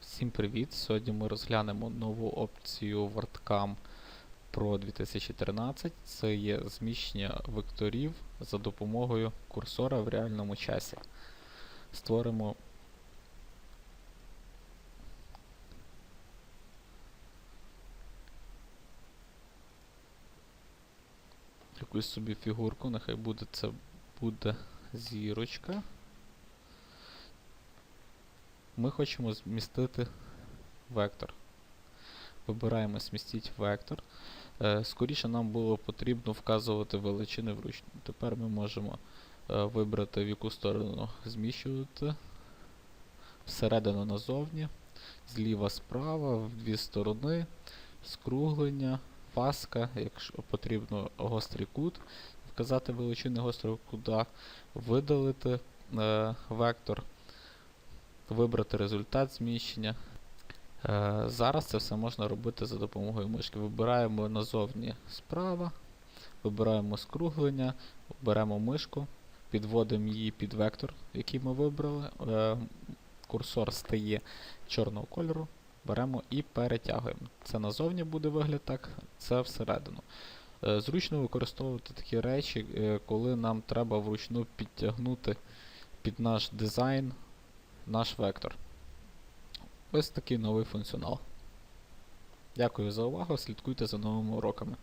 Всім привіт! Сьогодні ми розглянемо нову опцію WordCam Pro 2013. Це є зміщення векторів за допомогою курсора в реальному часі. Створимо якусь собі фігурку, нехай буде це буде зірочка. Ми хочемо змістити вектор. Вибираємо змістити вектор. Е, скоріше нам було потрібно вказувати величини вручну. Тепер ми можемо е, вибрати в яку сторону зміщувати. Всередину назовні, зліва справа, в дві сторони, скруглення, фаска, якщо потрібно гострий кут, вказати величини гострого кута, видалити е, вектор вибрати результат зміщення. Е, зараз це все можна робити за допомогою мишки. Вибираємо назовні справа, вибираємо скруглення, беремо мишку, підводимо її під вектор, який ми вибрали. Е, курсор стає чорного кольору, беремо і перетягуємо. Це назовні буде вигляд так, це всередину. Е, зручно використовувати такі речі, е, коли нам треба вручну підтягнути під наш дизайн наш вектор. Ось такий новий функціонал. Дякую за увагу, слідкуйте за новими уроками.